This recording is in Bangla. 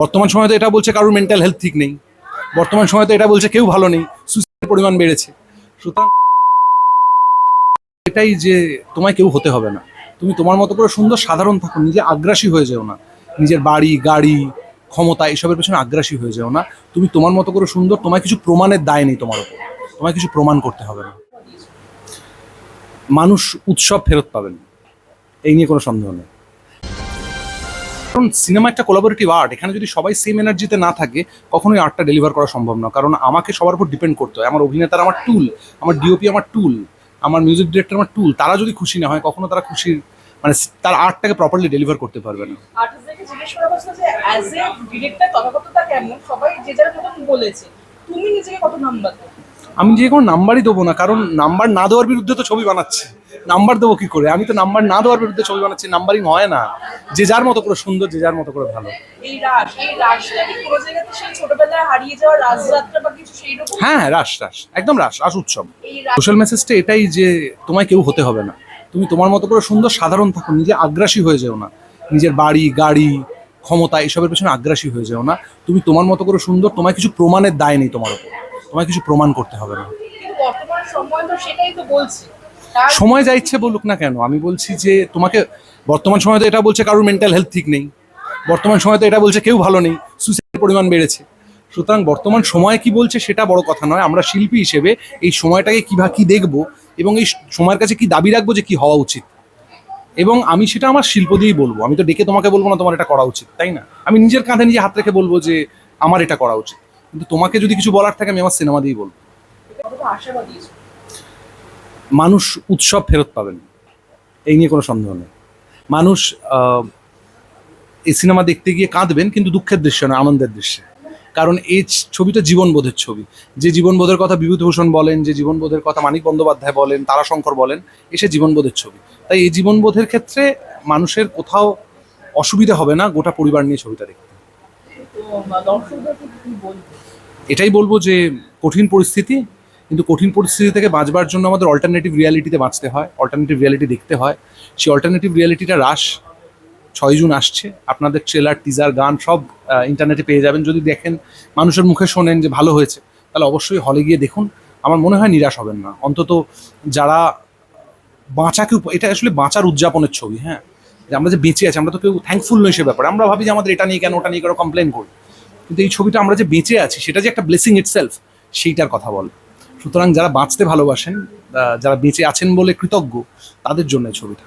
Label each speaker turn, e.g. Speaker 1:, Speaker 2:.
Speaker 1: বর্তমান সময় তো এটা বলছে কারোর মেন্টাল হেলথ ঠিক নেই। বর্তমান সময় তো এটা বলছে কেউ ভালো নেই। সুইসাইডের পরিমাণ বেড়েছে। সুতরাং এটাই যে তোমায় কেউ হতে হবে না। তুমি তোমার মতো করে সুন্দর সাধারণ থাকো, নিজে আগ্রাসী হয়ে যেও না। নিজের বাড়ি, গাড়ি, ক্ষমতা এসবের পেছনে আগ্রাসী হয়ে যেও না। তুমি তোমার মতো করে সুন্দর, তোমায় কিছু প্রমাণের দায় নেই তোমার উপর। তোমায় কিছু প্রমাণ করতে হবে না। মানুষ উৎসব ফেরত পাবেন। এই নিয়ে কোনো সন্দেহ নেই। কারণ সিনেমা একটা কোলাবোরেটিভ আর্ট এখানে যদি সবাই সেম এনার্জিতে না থাকে কখনোই আর্টটা ডেলিভার করা সম্ভব না। কারণ আমাকে সবার উপর ডিপেন্ড করতে হয়। আমার অভিনেতার আমার টুল আমার ডিওপি আমার টুল আমার মিউজিক ডিরেক্টর আমার টুল তারা যদি খুশি না হয় কখনো তারা খুশি মানে তার আর্টটাকে প্রপারলি ডেলিভার করতে পারবে না। আমি যে কোনো নাম্বারই দেবো না কারণ নাম্বার না দেওয়ার বিরুদ্ধে তো ছবি বানাচ্ছি। নাম্বার দেবো কি করে? আমি তো নাম্বার না দেওয়ার বিরুদ্ধে ছবি বানাচ্ছি নাম্বারিং হয় না। যে যার মতো করে সুন্দর যে যার মতো করে ভালো।
Speaker 2: এই রাস
Speaker 1: হ্যাঁ হ্যাঁ রাস রাস একদম রাস রাস উৎসব। সোশ্যাল মেসেজটা এটাই যে তোমায় কেউ হতে হবে না। তুমি তোমার মতো করে সুন্দর সাধারণ থাকো নিজে আগ্রাসী হয়ে যেও না। নিজের বাড়ি গাড়ি ক্ষমতা এসবের পেছনে আগ্রাসী হয়ে যেও না। তুমি তোমার মতো করে সুন্দর তোমায় কিছু প্রমাণের দায় নেই তোমার উপর। তোমায় কিছু প্রমাণ করতে হবে না।
Speaker 2: বর্তমান সময় তো সেটাই তো বলছে।
Speaker 1: সময় যা ইচ্ছে বলুক না কেন আমি বলছি যে তোমাকে বর্তমান সময় তো এটা বলছে কারোর মেন্টাল হেলথ ঠিক নেই বর্তমান সময় তো এটা বলছে কেউ ভালো নেই সুইসাইডের পরিমাণ বেড়েছে। সুতরাং বর্তমান সময় কি বলছে সেটা বড় কথা নয় আমরা শিল্পী হিসেবে এই সময়টাকে কীভাবে কি দেখব এবং এই সময়ের কাছে কি দাবি রাখব যে কি হওয়া উচিত। এবং আমি সেটা আমার শিল্প দিয়েই বলব আমি তো ডেকে তোমাকে বলব না তোমার এটা করা উচিত তাই না? আমি নিজের কাঁধে নিজে হাত রেখে বলব যে আমার এটা করা উচিত। কিন্তু তোমাকে যদি কিছু বলার থাকে আমি আমার সিনেমা দিয়েই বলব। মানুষ উৎসব ফেরত পাবেন। এই নিয়ে কোনো সন্দেহ নেই। মানুষ এই সিনেমা দেখতে গিয়ে কাঁদবেন কিন্তু দুঃখের দৃশ্য না আনন্দের দৃশ্যে। কারণ এই ছবিটা জীবনবোধের ছবি। যে জীবনবোধের কথা বিভূতিভূষণ বলেন যে জীবনবোধের কথা মানিক বন্দ্যোপাধ্যায় বলেন তারাশঙ্কর বলেন এসে জীবনবোধের ছবি। তাই এই জীবনবোধের ক্ষেত্রে মানুষের কোথাও অসুবিধা হবে না গোটা পরিবার নিয়ে ছবিটা দেখতে। এটাই বলব যে কঠিন পরিস্থিতি কিন্তু কঠিন পরিস্থিতি থেকে বাঁচবার জন্য আমাদের অল্টারনেটিভ রিয়ালিটিতে বাঁচতে হয় অল্টারনেটিভ রিয়ালিটি দেখতে হয়। সেই অল্টারনেটিভ রিয়ালিটিটা রাস ছয় জুন আসছে, আপনাদের ট্রেলার টিজার গান সব ইন্টারনেটে পেয়ে যাবেন। যদি দেখেন, মানুষের মুখে শোনেন যে ভালো হয়েছে, তাহলে অবশ্যই হলে গিয়ে দেখুন। আমার মনে হয় নিরাশ হবেন না। অন্তত যারা বাঁচাকে এটা আসলে বাঁচার উদযাপনের ছবি হ্যাঁ? যে আমরা যে বেঁচে আছি, আমরা তো কেউ থ্যাঙ্কফুল নই সে ব্যাপারে। আমরা ভাবি যে আমাদের এটা নিয়ে কেন, ওটা নিয়ে কেন কমপ্লেন করি। কিন্তু এই ছবিটা আমরা যে বেঁচে আছি, সেটা যে একটা ব্লেসিং ইটসেলফ সেইটার কথা বলে। সুতরাং যারা বাঁচতে ভালোবাসেন যারা বেঁচে আছেন বলে কৃতজ্ঞ তাদের জন্য ছবিটা।